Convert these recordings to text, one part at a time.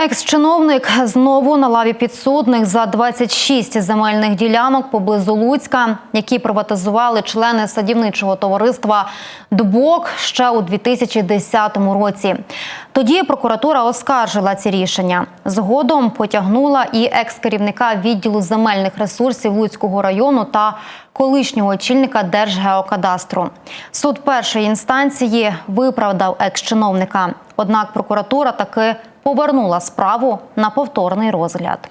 Екс-чиновник знову на лаві підсудних за 26 земельних ділянок поблизу Луцька, які приватизували члени садівничого товариства Дубок ще у 2010 році. Тоді прокуратура оскаржила ці рішення. Згодом потягнула і екс-керівника відділу земельних ресурсів Луцького району та колишнього очільника Держгеокадастру. Суд першої інстанції виправдав екс-чиновника. Однак прокуратура таки повернула справу на повторний розгляд.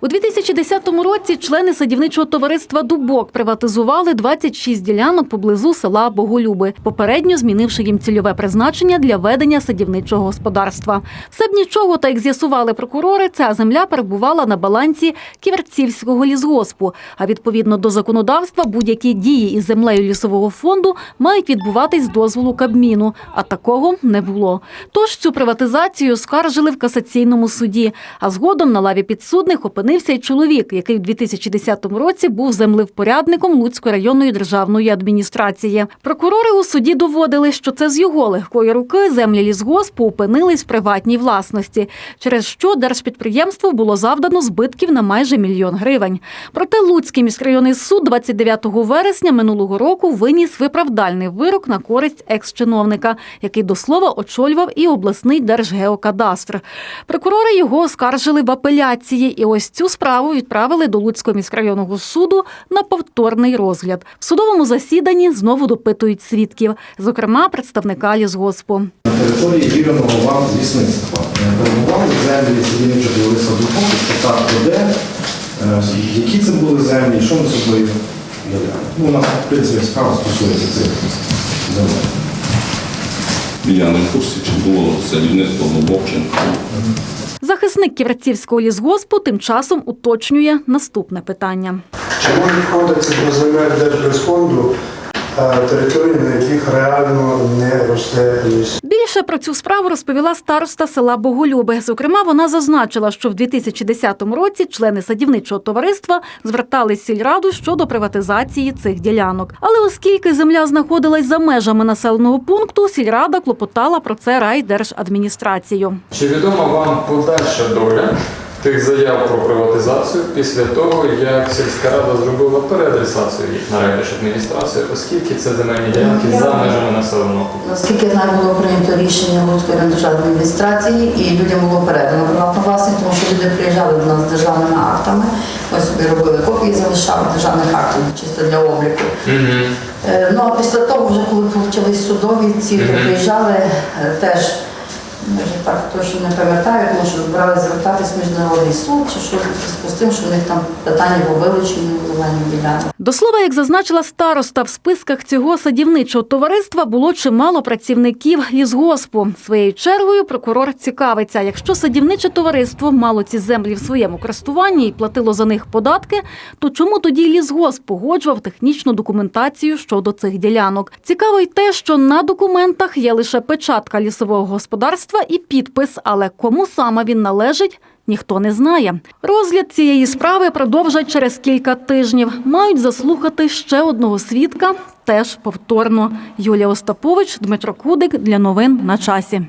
У 2010 році члени садівничого товариства Дубок приватизували 26 ділянок поблизу села Боголюби, попередньо змінивши їм цільове призначення для ведення садівничого господарства. Все б нічого, та як з'ясували прокурори, ця земля перебувала на балансі Ківерцівського лісгоспу. А відповідно до законодавства, будь-які дії із землею лісового фонду мають відбуватись з дозволу Кабміну. А такого не було. Тож цю приватизацію скаржили в касаційному суді. А згодом на лаві підсудних опинився й чоловік, який в 2010 році був землевпорядником Луцької районної державної адміністрації. Прокурори у суді доводили, що це з його легкої руки землі лісгоспу опинились в приватній власності, через що держпідприємству було завдано збитків на майже мільйон гривень. Проте Луцький міськрайонний суд 29 вересня минулого року виніс виправдальний вирок на користь екс-чиновника, який до слова очолював і обласний держгеокадастр. Прокурори його оскаржили в апеляції, і ось цю справу відправили до Луцького міськрайонного суду на повторний розгляд. В судовому засіданні знову допитують свідків, зокрема представника лісгоспу. На території вірного вам лісництва перебували землі садівничого товариства Духовки, що так то де, е, які це були землі, що ми собою являли. Ну, у нас, в принципі, справа стосується цих земель. Я не в курсі, чи було садівництво Лобовчин. Захисник Ківерцівського лісгоспу тим часом уточнює наступне питання. Чому відходиться до земель Держлісфонду е, території, на яких реально не росте ліс? Більше про цю справу розповіла староста села Боголюби. Зокрема, вона зазначила, що в 2010 році члени садівничого товариства звертались сільраду щодо приватизації цих ділянок. Але оскільки земля знаходилась за межами населеного пункту, сільрада клопотала про це райдержадміністрацію. Чи відома вам подальша доля тих заяв про приватизацію після того, як сільська рада зробила переадресацію їх на райдержадміністрацію, оскільки це земельні ділянки за межами населеного пункту? Наскільки я знаю, було прийнято рішення Луцької державної адміністрації і людям було передано приватну власність, тому що люди приїжджали до нас з державними актами. Ми собі робили копії, залишали державних актів чисто для обліку. Е, Ну а після того, вже коли почались судові, ці приїжджали е, теж. Так точно не пам'ятаю, тому що брали звертатись в міжнародний суд, чи що з тим, що в них там питання по вилученню земельних ділянок. До слова, як зазначила староста, в списках цього садівничого товариства було чимало працівників лісгоспу. Своєю чергою прокурор цікавиться, якщо садівниче товариство мало ці землі в своєму користуванні і платило за них податки, то чому тоді лісгосп погоджував технічну документацію щодо цих ділянок? Цікаво й те, що на документах є лише печатка лісового господарства і підпис, але кому саме він належить, Ніхто не знає. Розгляд цієї справи продовжать через кілька тижнів. Мають заслухати ще одного свідка, теж повторно. Юлія Остапович, Дмитро Кудик для новин на часі.